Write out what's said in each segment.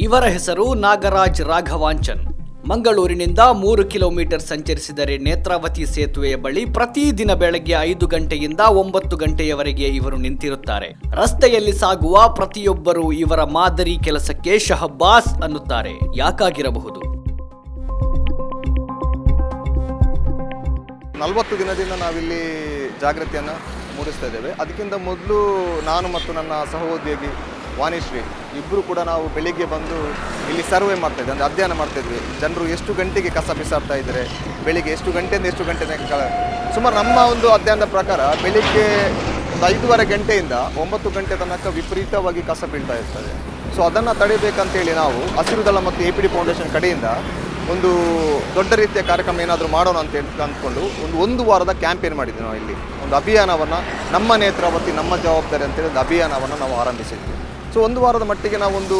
ಇವರ ಹೆಸರು ನಾಗರಾಜ್ ರಾಘವಾಂಚನ್. ಮಂಗಳೂರಿನಿಂದ ಮೂರು ಕಿಲೋಮೀಟರ್ ಸಂಚರಿಸಿದರೆ ನೇತ್ರಾವತಿ ಸೇತುವೆಯ ಬಳಿ ಪ್ರತಿದಿನ ಬೆಳಗ್ಗೆ ಐದು ಗಂಟೆಯಿಂದ ಒಂಬತ್ತು ಗಂಟೆಯವರೆಗೆ ಇವರು ನಿಂತಿರುತ್ತಾರೆ. ರಸ್ತೆಯಲ್ಲಿ ಸಾಗುವ ಪ್ರತಿಯೊಬ್ಬರು ಇವರ ಮಾದರಿ ಕೆಲಸಕ್ಕೆ ಶಹಬ್ಬಾಸ್ ಅನ್ನುತ್ತಾರೆ. ಯಾಕಾಗಿರಬಹುದು? ನಲವತ್ತು ದಿನದಿಂದ ನಾವಿಲ್ಲಿ ಜಾಗೃತಿಯನ್ನು ಮೂಡಿಸ್ತಾ ಇದ್ದೇವೆ. ಅದಕ್ಕಿಂತ ಮೊದಲು ನಾನು ಮತ್ತು ನನ್ನ ಸಹೋದ್ಯೋಗಿ ವಾಣಿಶ್ರೀ ಇಬ್ಬರು ಕೂಡ ನಾವು ಬೆಳಿಗ್ಗೆ ಬಂದು ಇಲ್ಲಿ ಸರ್ವೆ ಮಾಡ್ತಾ ಇದ್ವಿ, ಅಂದರೆ ಅಧ್ಯಯನ ಮಾಡ್ತಾಯಿದ್ವಿ ಜನರು ಎಷ್ಟು ಗಂಟೆಗೆ ಕಸ ಬಿಸಾಡ್ತಾ ಇದ್ದಾರೆ, ಬೆಳಿಗ್ಗೆ ಎಷ್ಟು ಗಂಟೆಯಿಂದ ಎಷ್ಟು ಗಂಟೆ ಸುಮಾರು ನಮ್ಮ ಒಂದು ಅಧ್ಯಯನದ ಪ್ರಕಾರ ಬೆಳಿಗ್ಗೆ ಒಂದು ಐದೂವರೆ ಗಂಟೆಯಿಂದ ಒಂಬತ್ತು ಗಂಟೆ ತನಕ ವಿಪರೀತವಾಗಿ ಕಸ ಬೀಳ್ತಾ ಇರ್ತದೆ. ಸೊ ಅದನ್ನು ತಡೆಯಬೇಕಂತೇಳಿ ನಾವು ಹಸಿರು ದಳ ಮತ್ತು ಎ ಪಿ ಡಿ ಫೌಂಡೇಶನ್ ಕಡೆಯಿಂದ ಒಂದು ದೊಡ್ಡ ರೀತಿಯ ಕಾರ್ಯಕ್ರಮ ಏನಾದರೂ ಮಾಡೋಣ ಅಂತ ಹೇಳಿ ಅಂದ್ಕೊಂಡು ಒಂದು ಒಂದು ವಾರದ ಕ್ಯಾಂಪೇನ್ ಮಾಡಿದ್ವಿ ನಾವು ಇಲ್ಲಿ. ಒಂದು ಅಭಿಯಾನವನ್ನು ನಮ್ಮ ನೇತ್ರಾವತಿ ನಮ್ಮ ಜವಾಬ್ದಾರಿ ಅಂತೇಳಿ ಒಂದು ಅಭಿಯಾನವನ್ನು ನಾವು ಆರಂಭಿಸಿದ್ವಿ. ಸೊ ಒಂದು ವಾರದ ಮಟ್ಟಿಗೆ ನಾವೊಂದು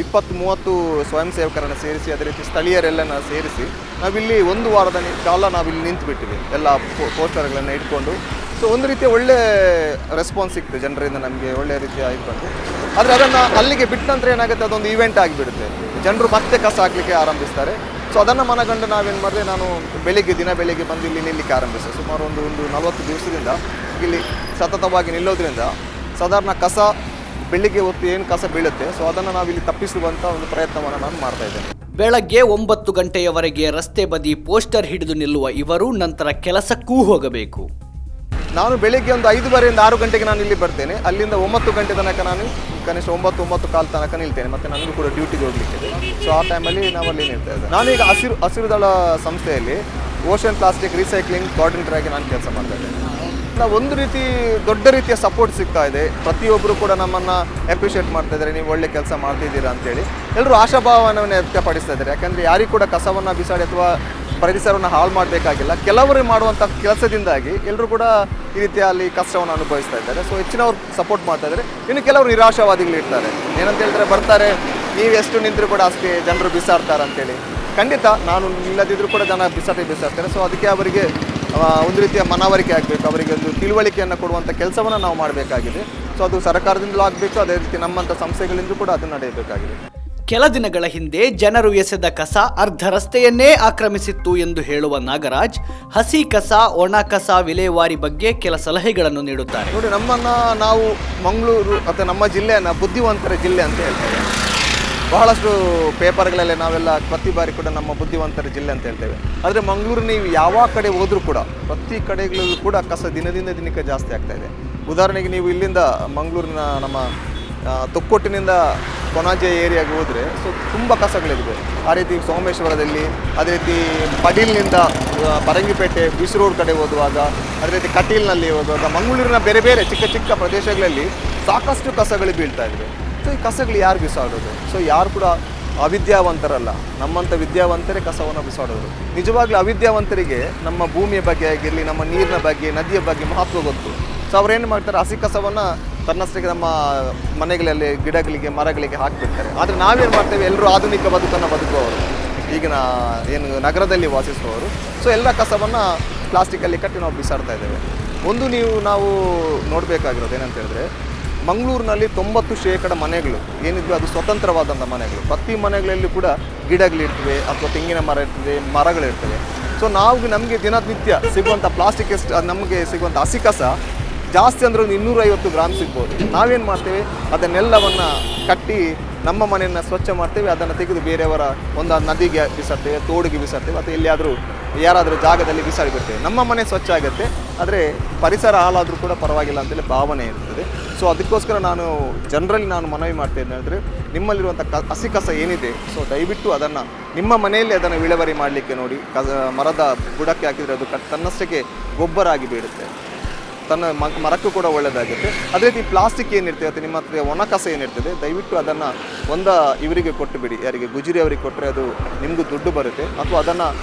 ಇಪ್ಪತ್ತು, ಮೂವತ್ತು ಸ್ವಯಂ ಸೇವಕರನ್ನು ಸೇರಿಸಿ, ಅದೇ ರೀತಿ ಸ್ಥಳೀಯರೆಲ್ಲನ ಸೇರಿಸಿ, ನಾವಿಲ್ಲಿ ಒಂದು ವಾರದ ಕಾಲ ನಾವಿಲ್ಲಿ ನಿಂತುಬಿಟ್ಟಿವಿ ಎಲ್ಲ ಪೋಸ್ಟರ್ಗಳನ್ನು ಇಟ್ಕೊಂಡು. ಸೊ ಒಂದು ರೀತಿಯ ಒಳ್ಳೆ ರೆಸ್ಪಾನ್ಸ್ ಸಿಕ್ತು ಜನರಿಂದ ನಮಗೆ, ಒಳ್ಳೆ ರೀತಿಯ ಇಟ್ಕೊಂಡು ಆದರೆ ಅದನ್ನು ಅಲ್ಲಿಗೆ ಬಿಟ್ಟ ನಂತರ ಏನಾಗುತ್ತೆ, ಅದೊಂದು ಇವೆಂಟ್ ಆಗಿಬಿಡುತ್ತೆ. ಜನರು ಮತ್ತೆ ಕಸ ಹಾಕಲಿಕ್ಕೆ ಆರಂಭಿಸ್ತಾರೆ. ಸೊ ಅದನ್ನು ಮನಗಂಡು ನಾವೇನು ಮಾಡಿದೆ, ನಾನು ಬೆಳಿಗ್ಗೆ, ದಿನ ಬೆಳಿಗ್ಗೆ ಬಂದು ಇಲ್ಲಿ ನಿಲ್ಲಕ್ಕೆ ಆರಂಭಿಸಿದೆ. ಸುಮಾರು ಒಂದು ಒಂದು ನಲವತ್ತು ದಿವಸದಿಂದ ಇಲ್ಲಿ ಸತತವಾಗಿ ನಿಲ್ಲೋದ್ರಿಂದ ಸಾಧಾರಣ ಕಸ ಬೆಳಿಗ್ಗೆ ಹೊತ್ತು ಏನು ಕಸ ಬೀಳುತ್ತೆ ಸೊ ಅದನ್ನು ನಾವಿಲ್ಲಿ ತಪ್ಪಿಸುವಂಥ ಒಂದು ಪ್ರಯತ್ನವನ್ನು ನಾನು ಮಾಡ್ತಾ ಇದ್ದೇನೆ. ಬೆಳಗ್ಗೆ ಒಂಬತ್ತು ಗಂಟೆಯವರೆಗೆ ರಸ್ತೆ ಬದಿ ಪೋಸ್ಟರ್ ಹಿಡಿದು ನಿಲ್ಲುವ ಇವರು ನಂತರ ಕೆಲಸಕ್ಕೂ ಹೋಗಬೇಕು. ನಾನು ಬೆಳಿಗ್ಗೆ ಒಂದು ಐದುವರೆಯಿಂದ ಆರು ಗಂಟೆಗೆ ನಾನು ಇಲ್ಲಿ ಬರ್ತೇನೆ. ಅಲ್ಲಿಂದ ಒಂಬತ್ತು ಗಂಟೆ ತನಕ ನಾನು ಕನಿಷ್ಠ ಒಂಬತ್ತು ಒಂಬತ್ತು ಕಾಲು ತನಕ ನಿಲ್ತೇನೆ. ಮತ್ತು ನನಗೂ ಕೂಡ ಡ್ಯೂಟಿಗೆ ಹೋಗ್ಲಿಕ್ಕೆ ಸೊ ಆ ಟೈಮಲ್ಲಿ ನಾವು ಅಲ್ಲಿ ನಿಲ್ತಾ ಇದ್ದೇವೆ. ನಾನೀಗ ಹಸಿರು ಹಸಿರುದಳ ಸಂಸ್ಥೆಯಲ್ಲಿ ಓಷನ್ ಪ್ಲಾಸ್ಟಿಕ್ ರೀಸೈಕ್ಲಿಂಗ್ ಕೋಆರ್ಡಿನೇಟರ್ ಆಗಿ ನಾನು ಕೆಲಸ ಮಾಡ್ತಾ ಇದ್ದೇನೆ. ನಾವು ಒಂದು ರೀತಿ ದೊಡ್ಡ ರೀತಿಯ ಸಪೋರ್ಟ್ ಸಿಗ್ತಾ ಇದೆ. ಪ್ರತಿಯೊಬ್ಬರು ಕೂಡ ನಮ್ಮನ್ನು ಅಪ್ರಿಷಿಯೇಟ್ ಮಾಡ್ತಾ ಇದ್ದಾರೆ. ನೀವು ಒಳ್ಳೆ ಕೆಲಸ ಮಾಡ್ತಿದ್ದೀರಾ ಅಂತೇಳಿ. ಎಲ್ಲರೂ ಆಶಾಭಾವವನ್ನು ವ್ಯಕ್ತಪಡಿಸ್ತಾ ಇದ್ದಾರೆ. ಯಾಕಂದರೆ ಯಾರಿಗೂ ಕೂಡ ಕಸವನ್ನು ಬಿಸಾಡಿ ಅಥವಾ ಪರಿಸರವನ್ನು ಹಾಳು ಮಾಡಬೇಕಾಗಿಲ್ಲ. ಕೆಲವರು ಮಾಡುವಂಥ ಕೆಲಸದಿಂದಾಗಿ ಎಲ್ಲರೂ ಕೂಡ ಈ ರೀತಿಯ ಅಲ್ಲಿ ಕಷ್ಟವನ್ನು ಅನುಭವಿಸ್ತಾ ಇದ್ದಾರೆ. ಸೊ ಹೆಚ್ಚಿನವ್ರು ಸಪೋರ್ಟ್ ಮಾಡ್ತಾ ಇದ್ದಾರೆ. ಇನ್ನು ಕೆಲವರು ನಿರಾಶಾವಾದಿಗಳು ಇರ್ತಾರೆ. ಏನಂತ ಹೇಳಿದ್ರೆ ಬರ್ತಾರೆ. ನೀವು ಎಷ್ಟು ನಿಂತರೂ ಕೂಡ ಅಷ್ಟೇ ಜನರು ಬಿಸಾಡ್ತಾರೆ ಅಂತೇಳಿ ಖಂಡಿತ ನಾನು ಇಲ್ಲದಿದ್ದರೂ ಕೂಡ ಜನ ಬಿಸಾಟಿ ಬಿಸಾಡ್ತಾರೆ. ಸೊ ಅದಕ್ಕೆ ಅವರಿಗೆ ಒಂದು ರೀತಿಯ ಮನವರಿಕೆ ಆಗಬೇಕು. ಅವರಿಗೆ ಒಂದು ತಿಳುವಳಿಕೆಯನ್ನು ಕೊಡುವಂಥ ಕೆಲಸವನ್ನು ನಾವು ಮಾಡಬೇಕಾಗಿದೆ. ಸೊ ಅದು ಸರ್ಕಾರದಿಂದಲೂ ಆಗಬೇಕು ಅದೇ ರೀತಿ ನಮ್ಮಂಥ ಸಂಸ್ಥೆಗಳಿಂದ ಕೂಡ ಅದು ನಡೆಯಬೇಕಾಗಿದೆ. ಕೆಲ ದಿನಗಳ ಹಿಂದೆ ಜನರು ಎಸೆದ ಕಸ ಅರ್ಧ ರಸ್ತೆಯನ್ನೇ ಆಕ್ರಮಿಸಿತ್ತು ಎಂದು ಹೇಳುವ ನಾಗರಾಜ್ ಹಸಿ ಕಸ ಒಣ ಕಸ ವಿಲೇವಾರಿ ಬಗ್ಗೆ ಕೆಲ ಸಲಹೆಗಳನ್ನು ನೀಡುತ್ತಾರೆ. ನೋಡಿ ನಮ್ಮನ್ನು ನಾವು ಮಂಗಳೂರು ಅಥವಾ ನಮ್ಮ ಜಿಲ್ಲೆಯನ್ನು ಬುದ್ಧಿವಂತರ ಜಿಲ್ಲೆ ಅಂತ ಹೇಳ್ತೇವೆ. ಬಹಳಷ್ಟು ಪೇಪರ್ಗಳಲ್ಲಿ ನಾವೆಲ್ಲ ಪ್ರತಿ ಬಾರಿ ಕೂಡ ನಮ್ಮ ಬುದ್ಧಿವಂತರ ಜಿಲ್ಲೆ ಅಂತ ಹೇಳ್ತೇವೆ. ಆದರೆ ಮಂಗಳೂರು ನೀವು ಯಾವ ಕಡೆ ಹೋದರೂ ಕೂಡ ಪ್ರತಿ ಕಡೆಗಳಲ್ಲೂ ಕೂಡ ಕಸ ದಿನದಿಂದ ದಿನಕ್ಕೆ ಜಾಸ್ತಿ ಆಗ್ತಾ ಇದೆ. ಉದಾಹರಣೆಗೆ ನೀವು ಇಲ್ಲಿಂದ ಮಂಗಳೂರಿನ ನಮ್ಮ ತೊಕ್ಕೊಟ್ಟಿನಿಂದ ಕೊನಾಜೆ ಏರಿಯಾಗೆ ಹೋದರೆ ಸೊ ತುಂಬ ಕಸಗಳಿವೆ ಆ ರೀತಿ ಸೋಮೇಶ್ವರದಲ್ಲಿ, ಅದೇ ರೀತಿ ಪಡೀಲ್ನಿಂದ ಬರಂಗಿಪೇಟೆ ಬಿಸ್ ಕಡೆ ಓದುವಾಗ ಅದೇ ರೀತಿ ಕಟೀಲ್ನಲ್ಲಿ ಹೋಗುವಾಗ, ಮಂಗಳೂರಿನ ಬೇರೆ ಬೇರೆ ಚಿಕ್ಕ ಚಿಕ್ಕ ಪ್ರದೇಶಗಳಲ್ಲಿ ಸಾಕಷ್ಟು ಕಸಗಳು ಬೀಳ್ತಾ ಇವೆ ಸೊ ಈ ಕಸಗಳು ಯಾರು ಬಿಸಾಡೋದು? ಸೊ ಯಾರು ಕೂಡ ಅವಿದ್ಯಾವಂತರಲ್ಲ. ನಮ್ಮಂಥ ವಿದ್ಯಾವಂತರೇ ಕಸವನ್ನು ಬಿಸಾಡೋದು. ನಿಜವಾಗ್ಲೂ ಅವಿದ್ಯಾವಂತರಿಗೆ ನಮ್ಮ ಭೂಮಿಯ ಬಗ್ಗೆ ಆಗಿರಲಿ, ನಮ್ಮ ನೀರಿನ ಬಗ್ಗೆ, ನದಿಯ ಬಗ್ಗೆ ಮಹತ್ವ ಗೊತ್ತು. ಸೊ ಅವ್ರೇನು ಮಾಡ್ತಾರೆ? ಹಸಿ ಕಸವನ್ನು ತನ್ನಷ್ಟಕ್ಕೆ ನಮ್ಮ ಮನೆಗಳಲ್ಲಿ ಗಿಡಗಳಿಗೆ, ಮರಗಳಿಗೆ ಹಾಕಿಬಿಡ್ತಾರೆ. ಆದರೆ ನಾವೇನು ಮಾಡ್ತೇವೆ? ಎಲ್ಲರೂ ಆಧುನಿಕ ಬದುಕನ್ನು ಬದುಕುವವರು. ಈಗಿನ ಏನು ನಗರದಲ್ಲಿ ವಾಸಿಸುವವರು. ಸೊ ಎಲ್ಲ ಕಸವನ್ನು ಪ್ಲಾಸ್ಟಿಕಲ್ಲಿ ಕಟ್ಟಿ ನಾವು ಬಿಸಾಡ್ತಾ ಇದ್ದೇವೆ. ಒಂದು ನೀವು ನಾವು ನೋಡಬೇಕಾಗಿರೋದು ಏನಂತ ಹೇಳಿದ್ರೆ ಮಂಗಳೂರಿನಲ್ಲಿ ತೊಂಬತ್ತು ಶೇಕಡ ಮನೆಗಳು, ಏನಿದ್ರು ಅದು ಸ್ವತಂತ್ರವಾದಂಥ ಮನೆಗಳು. ಪ್ರತಿ ಮನೆಗಳಲ್ಲಿ ಕೂಡ ಗಿಡಗಳಿರ್ತವೆ ಅಥವಾ ತೆಂಗಿನ ಮರ ಇರ್ತದೆ, ಮರಗಳಿರ್ತವೆ. ಸೊ ನಾವು ನಮಗೆ ದಿನನಿತ್ಯ ಸಿಗುವಂಥ ಪ್ಲಾಸ್ಟಿಕ್ ಎಷ್ಟು, ನಮಗೆ ಸಿಗುವಂಥ ಹಸಿ ಕಸ ಜಾಸ್ತಿ ಅಂದರೆ ಒಂದು ಇನ್ನೂರೈವತ್ತು ಗ್ರಾಮ್ ಸಿಗ್ಬೋದು. ನಾವೇನು ಮಾಡ್ತೇವೆ? ಅದನ್ನೆಲ್ಲವನ್ನು ಕಟ್ಟಿ ನಮ್ಮ ಮನೆಯನ್ನು ಸ್ವಚ್ಛ ಮಾಡ್ತೇವೆ. ಅದನ್ನು ತೆಗೆದು ಬೇರೆಯವರ ಒಂದು ನದಿಗೆ ಬಿಸಾಡ್ತೇವೆ, ತೋಡಿಗೆ ಬಿಸಾಡ್ತೇವೆ, ಅಥವಾ ಎಲ್ಲಿಯಾದರೂ ಯಾರಾದರೂ ಜಾಗದಲ್ಲಿ ಬಿಸಾಡಿಬಿಡ್ತೇವೆ ನಮ್ಮ ಮನೆ ಸ್ವಚ್ಛ ಆಗುತ್ತೆ. ಆದರೆ ಪರಿಸರ ಹಾಳಾದರೂ ಕೂಡ ಪರವಾಗಿಲ್ಲ ಅಂತೇಳಿ ಭಾವನೆ ಇರ್ತದೆ. ಸೊ ಅದಕ್ಕೋಸ್ಕರ ನಾನು ಜನರಲ್ಲಿ ನಾನು ಮನವಿ ಮಾಡ್ತೇನೆ ಅಂದರೆ ನಿಮ್ಮಲ್ಲಿರುವಂಥ ಕ, ಹಸಿ ಕಸ ಏನಿದೆ ಸೊ ದಯವಿಟ್ಟು ಅದನ್ನು ನಿಮ್ಮ ಮನೆಯಲ್ಲಿ ಅದನ್ನು ವಿಳವರಿ ಮಾಡಲಿಕ್ಕೆ ನೋಡಿ. ಕಸ, ಮರದ ಬುಡಕ್ಕೆ ಹಾಕಿದರೆ ಅದು ಕಟ್ ತನ್ನಷ್ಟಕ್ಕೆ ಗೊಬ್ಬರ ಆಗಿ ಬೀಳುತ್ತೆ. ತನ್ನ ಮರಕ್ಕೂ ಕೂಡ ಒಳ್ಳೆಯದಾಗುತ್ತೆ ಅದೇ ರೀತಿ ಪ್ಲಾಸ್ಟಿಕ್ ಏನಿರ್ತದೆ ಅಥವಾ ನಿಮ್ಮ ಹತ್ರ ಒಣ ಕಸ ಏನಿರ್ತದೆ, ದಯವಿಟ್ಟು ಅದನ್ನು ಒಂದ ಇವರಿಗೆ ಕೊಟ್ಟು ಬಿಡಿ ಯಾರಿಗೆ ಗುಜರಿ ಅವರಿಗೆ ಕೊಟ್ಟರೆ ಅದು ನಿಮಗೂ ದುಡ್ಡು ಬರುತ್ತೆ. ಅಥವಾ ಅದನ್ನು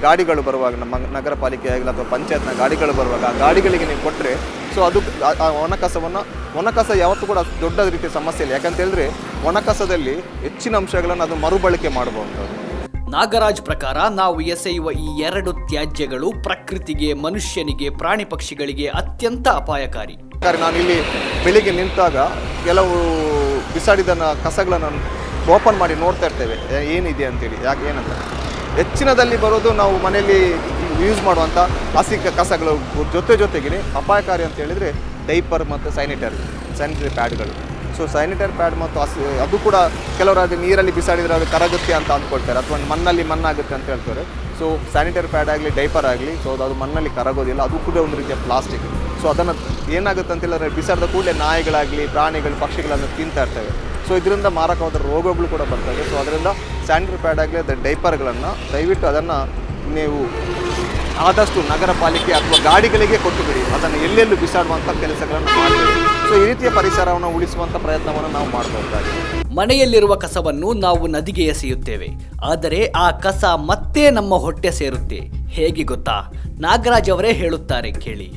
ಗಾಡಿಗಳು ಬರುವಾಗ, ನಮ್ಮ ನಗರ ಪಾಲಿಕೆ ಆಗಲಿ ಅಥವಾ ಪಂಚಾಯತ್ನ ಗಾಡಿಗಳು ಬರುವಾಗ, ಆ ಗಾಡಿಗಳಿಗೆ ನೀವು ಕೊಟ್ಟರೆ ಸೊ ಅದು, ಆ- ಒಣ ಕಸವನ್ನು ಯಾವತ್ತೂ ಕೂಡ ದೊಡ್ಡ ರೀತಿಯ ಸಮಸ್ಯೆ ಇಲ್ಲ. ಯಾಕಂತ ಹೇಳಿದ್ರೆ, ಒಣ ಹೆಚ್ಚಿನ ಅಂಶಗಳನ್ನು ಅದು ಮರುಬಳಕೆ ಮಾಡಬಹುದು ನಾಗರಾಜ್ ಪ್ರಕಾರ ನಾವು ಎಸೆಯುವ ಈ ಎರಡು ತ್ಯಾಜ್ಯಗಳು ಪ್ರಕೃತಿಗೆ, ಮನುಷ್ಯನಿಗೆ, ಪ್ರಾಣಿ ಪಕ್ಷಿಗಳಿಗೆ ಅತ್ಯಂತ ಅಪಾಯಕಾರಿ. ನಾನು ಇಲ್ಲಿ ಬೆಳಿಗ್ಗೆ ನಿಂತಾಗ ಕೆಲವು ಬಿಸಾಡಿದ ಕಸಗಳನ್ನು ಓಪನ್ ಮಾಡಿ ನೋಡ್ತಾ ಇರ್ತೇವೆ. ಏನಿದೆ ಅಂತೇಳಿ, ಯಾಕೆ, ಏನಂತ. ಹೆಚ್ಚಿನದಲ್ಲಿ ಬರೋದು ನಾವು ಮನೆಯಲ್ಲಿ ಯೂಸ್ ಮಾಡುವಂಥ ಹಸಿ ಕಸಗಳು ಜೊತೆ ಜೊತೆಗೆ ಅಪಾಯಕಾರಿ ಅಂತ ಹೇಳಿದರೆ ಡೈಪರ್ ಮತ್ತು ಸ್ಯಾನಿಟರಿ ಸ್ಯಾನಿಟರಿ ಪ್ಯಾಡ್ಗಳು ಸೊ ಸ್ಯಾನಿಟರಿ ಪ್ಯಾಡ್ ಮತ್ತು ಹಸಿ ಅದು ಕೂಡ ಕೆಲವರು ಅದು ನೀರಲ್ಲಿ ಬಿಸಾಡಿದರೆ ಅದು ಕರಗುತ್ತೆ ಅಂತ ಅಂದ್ಕೊಳ್ತಾರೆ. ಅಥವಾ ಮಣ್ಣಲ್ಲಿ ಮಣ್ಣಾಗುತ್ತೆ ಅಂತ ಹೇಳ್ತಾರೆ. ಸೊ ಸ್ಯಾನಿಟರಿ ಪ್ಯಾಡ್ ಆಗಲಿ ಡೈಪರ್ ಆಗಲಿ ಸೊ ಅದು ಮಣ್ಣಲ್ಲಿ ಕರಗೋದಿಲ್ಲ. ಅದು ಕೂಡ ಒಂದು ರೀತಿಯ ಪ್ಲಾಸ್ಟಿಕ್ ಸೊ ಅದನ್ನು ಏನಾಗುತ್ತೆ ಅಂತ ಹೇಳಿದ್ರೆ ಬಿಸಾಡಿದ ಕೂಡಲೇ ನಾಯಿಗಳಾಗಲಿ, ಪ್ರಾಣಿಗಳು, ಪಕ್ಷಿಗಳನ್ನು ತಿಂತಾ ಇರ್ತವೆ. ಸೊ ಇದರಿಂದ ಮಾರಕವಾದ ರೋಗಗಳು ಕೂಡ ಬರ್ತವೆ. ಸೊ ಅದರಿಂದ ಸ್ಯಾನಿಟರಿ ಪ್ಯಾಡ್ ಆಗಲಿ ಅದರ ಡೈಪರ್ಗಳನ್ನು ದಯವಿಟ್ಟು ಅದನ್ನು ನೀವು ಆದಷ್ಟು ನಗರ ಪಾಲಿಕೆ ಅಥವಾ ಗಾಡಿಗಳಿಗೆ ಕೊಟ್ಟುಬಿಡಿ ಅದನ್ನು ಎಲ್ಲೆಲ್ಲೂ ಬಿಸಾಡುವಂಥ ಕೆಲಸಗಳನ್ನು ಮಾಡಬೇಡಿ ಸೊ ಈ ರೀತಿಯ ಪರಿಸರವನ್ನು ಉಳಿಸುವಂಥ ಪ್ರಯತ್ನವನ್ನು ನಾವು ಮಾಡಬಹುದಾಗಿದೆ ಮನೆಯಲ್ಲಿರುವ ಕಸವನ್ನು ನಾವು ನದಿಗೆ ಎಸೆಯುತ್ತೇವೆ. ಆದರೆ ಆ ಕಸ ಮತ್ತೆ ನಮ್ಮ ಹೊಟ್ಟೆ ಸೇರುತ್ತೆ. ಹೇಗೆ ಗೊತ್ತಾ? ನಾಗರಾಜ್ ಅವರೇ ಹೇಳುತ್ತಾರೆ ಕೇಳಿ.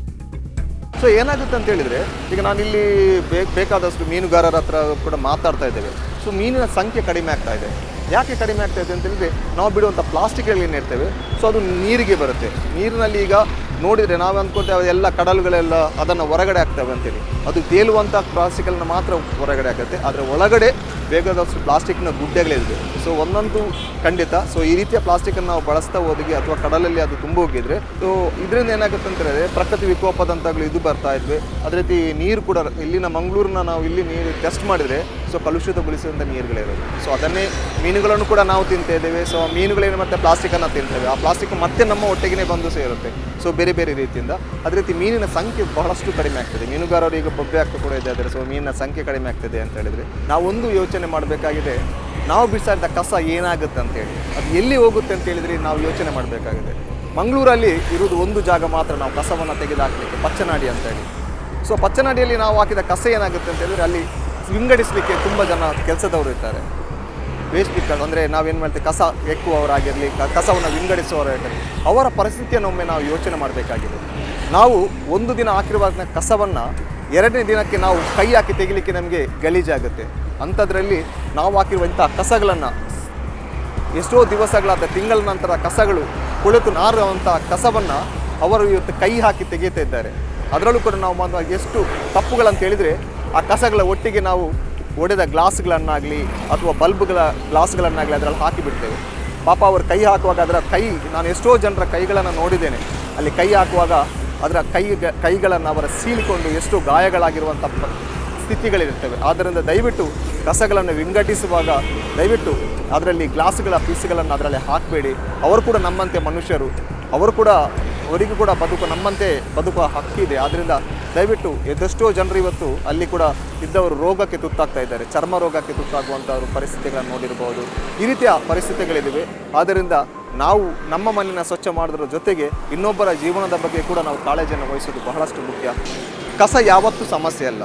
ಸೊ ಏನಾಗುತ್ತೆ ಅಂತ ಹೇಳಿದ್ರೆ ಈಗ ನಾನಿಲ್ಲಿ ಬೇಕು ಬೇಕಾದಷ್ಟು ಮೀನುಗಾರರ ಹತ್ರ ಕೂಡ ಮಾತಾಡ್ತಾ ಇದ್ದೇವೆ. ಸೊ ಮೀನಿನ ಸಂಖ್ಯೆ ಕಡಿಮೆ ಆಗ್ತಾ ಇದೆ. ಯಾಕೆ ಕಡಿಮೆ ಆಗ್ತಾ ಇದೆ ಅಂತ ಹೇಳಿದ್ರೆ ನಾವು ಬಿಡುವಂಥ ಪ್ಲಾಸ್ಟಿಕ್ಗಳು ಏನು ಇರ್ತೇವೆ ಸೊ ಅದು ನೀರಿಗೆ ಬರುತ್ತೆ. ನೀರಿನಲ್ಲಿ ಈಗ ನೋಡಿದರೆ ನಾವು ಅಂದ್ಕೊಳ್ತೇವೆ ಎಲ್ಲ ಕಡಲುಗಳೆಲ್ಲ ಅದನ್ನು ಹೊರಗಡೆ ಆಗ್ತವೆ ಅಂತೇಳಿ ಅದು ತೇಲುವಂಥ ಪ್ಲಾಸ್ಟಿಕ್ಗಳನ್ನ ಮಾತ್ರ ಹೊರಗಡೆ ಆಗುತ್ತೆ ಆದರೆ ಒಳಗಡೆ ಬೇಕಾದಷ್ಟು ಪ್ಲಾಸ್ಟಿಕ್ನ ಗುಡ್ಡೆಗಳಿದೆ ಸೊ ಒಂದೊಂದು ಖಂಡಿತ. ಸೊ ಈ ರೀತಿಯ ಪ್ಲಾಸ್ಟಿಕನ್ನು ನಾವು ಬಳಸ್ತಾ ಹೋದಿಗೆ ಅಥವಾ ಕಡಲಲ್ಲಿ ಅದು ತುಂಬ ಹೋಗಿದ್ರೆ ಸೊ ಇದರಿಂದ ಏನಾಗುತ್ತೆ ಅಂತ ಹೇಳಿದ್ರೆ ಪ್ರಕೃತಿ ವಿಕೋಪದಂತಾಗಲಿ ಇದು ಬರ್ತಾ ಇದ್ವಿ. ಅದೇ ರೀತಿ ನೀರು ಕೂಡ ಇಲ್ಲಿನ ಮಂಗಳೂರಿನ ನಾವು ಇಲ್ಲಿ ನೀರು ಟೆಸ್ಟ್ ಮಾಡಿದರೆ ಸೊ ಕಲುಷಿತಗೊಳಿಸಿದಂಥ ನೀರುಗಳಿರೋದು ಸೊ ಅದನ್ನೇ ಮೀನುಗಳನ್ನು ಕೂಡ ನಾವು ತಿಂತಾ ಇದ್ದೇವೆ. ಸೊ ಮೀನುಗಳೇನು ಮತ್ತೆ ಪ್ಲಾಸ್ಟಿಕನ್ನು ತಿಂತೇವೆ. ಆ ಪ್ಲಾಸ್ಟಿಕ್ ಮತ್ತೆ ನಮ್ಮ ಹೊಟ್ಟೆಗೆ ಬಂದು ಸೇರುತ್ತೆ. ಸೊ ಬೇರೆ ಬೇರೆ ಬೇರೆ ರೀತಿಯಿಂದ. ಅದೇ ರೀತಿ ಮೀನಿನ ಸಂಖ್ಯೆ ಬಹಳಷ್ಟು ಕಡಿಮೆ ಆಗ್ತದೆ. ಮೀನುಗಾರರು ಈಗ ಬೊಬ್ಬೆ ಆಗ್ತಾ ಕೂಡ ಆದರೆ ಸೊ ಮೀನಿನ ಸಂಖ್ಯೆ ಕಡಿಮೆ ಆಗ್ತದೆ ಅಂತ ಹೇಳಿದರೆ. ನಾವು ಒಂದು ಯೋಚನೆ ಮಾಡಬೇಕಾಗಿದೆ, ನಾವು ಬಿಸಾಡಿದ ಕಸ ಏನಾಗುತ್ತೆ ಅಂತೇಳಿ ಅದು ಎಲ್ಲಿ ಹೋಗುತ್ತೆ ಅಂತ ಹೇಳಿದರೆ ನಾವು ಯೋಚನೆ ಮಾಡಬೇಕಾಗಿದೆ. ಮಂಗಳೂರಲ್ಲಿ ಇರುವುದು ಒಂದು ಜಾಗ ಮಾತ್ರ ನಾವು ಕಸವನ್ನು ತೆಗೆದುಹಾಕಲಿಕ್ಕೆ ಪಚ್ಚನಾಡಿ ಅಂತ ಹೇಳಿ. ಸೊ ಪಚ್ಚನಾಡಿಯಲ್ಲಿ ನಾವು ಹಾಕಿದ ಕಸ ಏನಾಗುತ್ತೆ ಅಂತ ಹೇಳಿದ್ರೆ ಅಲ್ಲಿ ವಿಂಗಡಿಸಲಿಕ್ಕೆ ತುಂಬ ಜನ ಕೆಲಸದವರು ಇರ್ತಾರೆ ವೇಸ್ಟ್ ಪಿಕ್ಕರ್ ಅಂದರೆ ನಾವೇನು ಮಾಡ್ತೀವಿ? ಕಸ ಎಕ್ಕುವವರಾಗಿರಲಿ ಕಸವನ್ನು ವಿಂಗಡಿಸುವವರಾಗಿರಲಿ, ಅವರ ಪರಿಸ್ಥಿತಿಯನ್ನು ಒಮ್ಮೆ ನಾವು ಯೋಚನೆ ಮಾಡಬೇಕಾಗಿದೆ. ನಾವು ಒಂದು ದಿನ ಹಾಕಿರುವಾಗ ಕಸವನ್ನು ಎರಡನೇ ದಿನಕ್ಕೆ ನಾವು ಕೈ ಹಾಕಿ ತೆಗಿಲಿಕ್ಕೆ ನಮಗೆ ಗಲೀಜಾಗುತ್ತೆ. ಅಂಥದ್ರಲ್ಲಿ ನಾವು ಹಾಕಿರುವಂಥ ಕಸಗಳನ್ನು ಎಷ್ಟೋ ದಿವಸಗಳಾದ ತಿಂಗಳ ನಂತರ ಕಸಗಳು ಕುಳಿತು ನಾರುವಂಥ ಕಸವನ್ನು ಅವರು ಇವತ್ತು ಕೈ ಹಾಕಿ ತೆಗೆಯುತ್ತಿದ್ದಾರೆ ಅದರಲ್ಲೂ ಕೂಡ ನಾವು ಮಾಡುವ ಎಷ್ಟು ತಪ್ಪುಗಳಂತ ಹೇಳಿದರೆ ಆ ಕಸಗಳ ಒಟ್ಟಿಗೆ ನಾವು ಒಡೆದ ಗ್ಲಾಸ್ಗಳನ್ನಾಗಲಿ ಅಥವಾ ಬಲ್ಬ್ಗಳ ಗ್ಲಾಸ್ಗಳನ್ನಾಗಲಿ ಅದರಲ್ಲಿ ಹಾಕಿಬಿಡ್ತೇವೆ. ಪಾಪ ಅವರು ಕೈ ಹಾಕುವಾಗ ಅದರ ಕೈ, ನಾನು ಎಷ್ಟೋ ಜನರ ಕೈಗಳನ್ನು ನೋಡಿದ್ದೇನೆ. ಅಲ್ಲಿ ಕೈ ಹಾಕುವಾಗ ಅದರ ಕೈ, ಕೈಗಳನ್ನು ಅವರ ಸೀಲಿಕೊಂಡು ಎಷ್ಟು ಗಾಯಗಳಾಗಿರುವಂಥ ಸ್ಥಿತಿಗಳಿರುತ್ತವೆ. ಆದ್ದರಿಂದ ದಯವಿಟ್ಟು ಕಸಗಳನ್ನು ವಿಂಗಡಿಸುವಾಗ ದಯವಿಟ್ಟು ಅದರಲ್ಲಿ ಗ್ಲಾಸ್ಗಳ ಪೀಸ್ಗಳನ್ನು ಅದರಲ್ಲಿ ಹಾಕಬೇಡಿ. ಅವರು ಕೂಡ ನಮ್ಮಂತೆ ಮನುಷ್ಯರು. ಅವರು ಕೂಡ, ಅವರಿಗೂ ಕೂಡ ಬದುಕು ನಮ್ಮಂತೆ ಬದುಕುವ ಹಕ್ಕಿದೆ. ಆದ್ದರಿಂದ ದಯವಿಟ್ಟು ಎಷ್ಟೋ ಜನರು ಇವತ್ತು ಅಲ್ಲಿ ಕೂಡ ಇದ್ದವರು ರೋಗಕ್ಕೆ ತುತ್ತಾಗ್ತಾ ಇದ್ದಾರೆ. ಚರ್ಮ ರೋಗಕ್ಕೆ ತುತ್ತಾಗುವಂಥವ್ರು ಪರಿಸ್ಥಿತಿಗಳನ್ನು ನೋಡಿರಬಹುದು ಈ ರೀತಿಯ ಪರಿಸ್ಥಿತಿಗಳಿವೆ ಆದ್ದರಿಂದ ನಾವು ನಮ್ಮ ಮನೆಯನ್ನು ಸ್ವಚ್ಛ ಮಾಡೋದ್ರ ಜೊತೆಗೆ ಇನ್ನೊಬ್ಬರ ಜೀವನದ ಬಗ್ಗೆ ಕೂಡ ನಾವು ಕಾಳಜಿಯನ್ನು ವಹಿಸೋದು ಬಹಳಷ್ಟು ಮುಖ್ಯ. ಕಸ ಯಾವತ್ತೂ ಸಮಸ್ಯೆ ಅಲ್ಲ.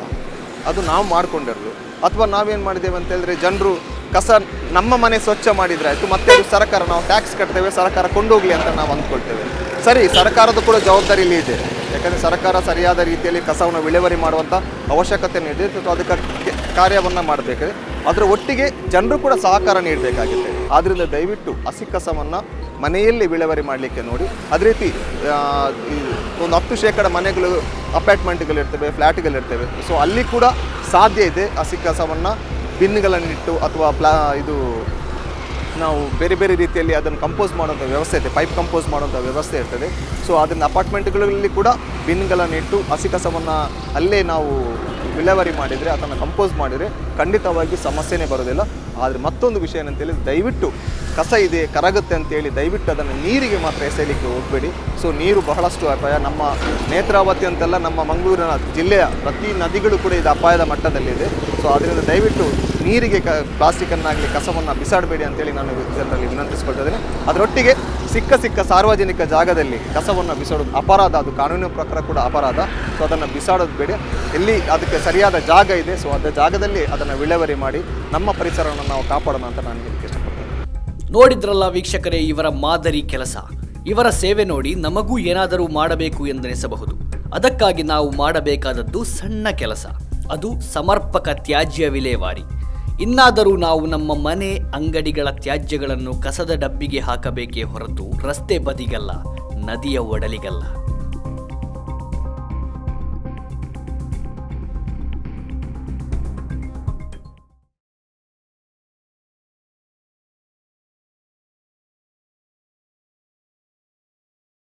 ಅದು ನಾವು ಮಾಡಿಕೊಂಡಿರೋದು. ಅಥವಾ ನಾವೇನು ಮಾಡಿದ್ದೇವೆ ಅಂತ ಹೇಳಿದ್ರೆ ಜನರು ಕಸ ನಮ್ಮ ಮನೆ ಸ್ವಚ್ಛ ಮಾಡಿದರೆ ಆಯಿತು, ಮತ್ತೆ ಅದು ಸರ್ಕಾರ, ನಾವು ಟ್ಯಾಕ್ಸ್ ಕಟ್ತೇವೆ, ಸರ್ಕಾರ ಕೊಂಡೋಗಲಿ ಅಂತ ನಾವು ಅಂದ್ಕೊಳ್ತೇವೆ. ಸರಿ, ಸರ್ಕಾರದ ಕೂಡ ಜವಾಬ್ದಾರಿ ಇಲ್ಲಿ ಇದೆ. ಯಾಕಂದರೆ ಸರ್ಕಾರ ಸರಿಯಾದ ರೀತಿಯಲ್ಲಿ ಕಸವನ್ನು ವಿಲೇವಾರಿ ಮಾಡುವಂಥ ಅವಶ್ಯಕತೆ ಇದೆ ಸೊ ಅದಕ್ಕೆ ಕಾರ್ಯವನ್ನು ಮಾಡಬೇಕು. ಅದರ ಒಟ್ಟಿಗೆ ಜನರು ಕೂಡ ಸಹಕಾರ ನೀಡಬೇಕಾಗಿದೆ ಆದ್ದರಿಂದ ದಯವಿಟ್ಟು ಹಸಿ ಕಸವನ್ನು ಮನೆಯಲ್ಲಿ ವಿಲೇವಾರಿ ಮಾಡಲಿಕ್ಕೆ ನೋಡಿ. ಅದೇ ರೀತಿ ಒಂದು ಹತ್ತು ಶೇಕಡ ಮನೆಗಳು, ಅಪಾರ್ಟ್ಮೆಂಟ್ಗಳಿರ್ತವೆ ಫ್ಲ್ಯಾಟ್ಗಳಿರ್ತವೆ ಸೊ ಅಲ್ಲಿ ಕೂಡ ಸಾಧ್ಯ ಇದೆ ಹಸಿ ಕಸವನ್ನು ಬಿನ್ಗಳನ್ನಿಟ್ಟು ಅಥವಾ ಪ್ಲಾ, ಇದು ನಾವು ಬೇರೆ ಬೇರೆ ರೀತಿಯಲ್ಲಿ ಅದನ್ನು ಕಂಪೋಸ್ ಮಾಡೋಂಥ ವ್ಯವಸ್ಥೆ ಇದೆ. ಪೈಪ್ ಕಂಪೋಸ್ ಮಾಡೋಂಥ ವ್ಯವಸ್ಥೆ ಇರ್ತದೆ. ಸೊ ಅದನ್ನು ಅಪಾರ್ಟ್ಮೆಂಟ್ಗಳಲ್ಲಿ ಕೂಡ ಬಿನ್ಗಳನ್ನು ಇಟ್ಟು ಹಸಿ ಕಸವನ್ನು ಅಲ್ಲೇ ನಾವು ವಿಲೇವಾರಿ ಮಾಡಿದರೆ, ಅದನ್ನು ಕಂಪೋಸ್ ಮಾಡಿದರೆ ಖಂಡಿತವಾಗಿ ಸಮಸ್ಯೆನೇ ಬರೋದಿಲ್ಲ. ಆದರೆ ಮತ್ತೊಂದು ವಿಷಯ ಏನಂತೇಳಿ ದಯವಿಟ್ಟು ಕಸ ಇದೆ, ಕರಗುತ್ತೆ ಅಂತೇಳಿ ದಯವಿಟ್ಟು ಅದನ್ನು ನೀರಿಗೆ ಮಾತ್ರ ಎಸೆಯಲಿಕ್ಕೆ ಹೋಗಬೇಡಿ. ಸೊ ನೀರು ಬಹಳಷ್ಟು ಅಪಾಯ. ನಮ್ಮ ನೇತ್ರಾವತಿ ಅಂತೆಲ್ಲ ನಮ್ಮ ಮಂಗಳೂರಿನ ಜಿಲ್ಲೆಯ ಪ್ರತಿ ನದಿಗಳು ಕೂಡ ಇದು ಅಪಾಯದ ಮಟ್ಟದಲ್ಲಿದೆ. ಸೊ ಅದರಿಂದ ದಯವಿಟ್ಟು ನೀರಿಗೆ ಕ, ಪ್ಲಾಸ್ಟಿಕನ್ನಾಗಲಿ ಕಸವನ್ನು ಬಿಸಾಡಬೇಡಿ ಅಂತೇಳಿ ನಾನು ಜನರಲ್ಲಿ ವಿನಂತಿಸ್ಕೊಳ್ತಾ ಇದ್ದೇನೆ ಅದರೊಟ್ಟಿಗೆ ಸಿಕ್ಕ ಸಿಕ್ಕ ಸಾರ್ವಜನಿಕ ಜಾಗದಲ್ಲಿ ಕಸವನ್ನು ಬಿಸಾಡೋದು ಅಪರಾಧ, ಅದು ಕಾನೂನಿನ ಪ್ರಕಾರ ಕೂಡ ಅಪರಾಧ. ಸೊ ಅದನ್ನು ಬಿಸಾಡೋದು ಬೇಡ. ಎಲ್ಲಿ ಅದಕ್ಕೆ ಸರಿಯಾದ ಜಾಗ ಇದೆ, ಸೊ, ಅದ ಜಾಗದಲ್ಲಿ ಅದನ್ನು ವಿಲೇವರಿ ಮಾಡಿ ನಮ್ಮ ಪರಿಸರವನ್ನು ನಾವು ಕಾಪಾಡೋಣ ಅಂತ ನಾನು ಇಷ್ಟಪಡ್ತೇನೆ. ನೋಡಿದ್ರಲ್ಲ ವೀಕ್ಷಕರೇ, ಇವರ ಮಾದರಿ ಕೆಲಸ. ಇವರ ಸೇವೆ ನೋಡಿ ನಮಗೂ ಏನಾದರೂ ಮಾಡಬೇಕು ಎಂದೆನಿಸಬಹುದು. ಅದಕ್ಕಾಗಿ ನಾವು ಮಾಡಬೇಕಾದದ್ದು ಸಣ್ಣ ಕೆಲಸ. ಅದು ಸಮರ್ಪಕ ತ್ಯಾಜ್ಯ ವಿಲೇವಾರಿ. ಇನ್ನಾದರೂ ನಾವು ನಮ್ಮ ಮನೆ ಅಂಗಡಿಗಳ ತ್ಯಾಜ್ಯಗಳನ್ನು ಕಸದ ಡಬ್ಬಿಗೆ ಹಾಕಬೇಕೇ ಹೊರತು ರಸ್ತೆ ಬದಿಗಲ್ಲ ನದಿಯ ಒಡಲಿಗಲ್ಲ.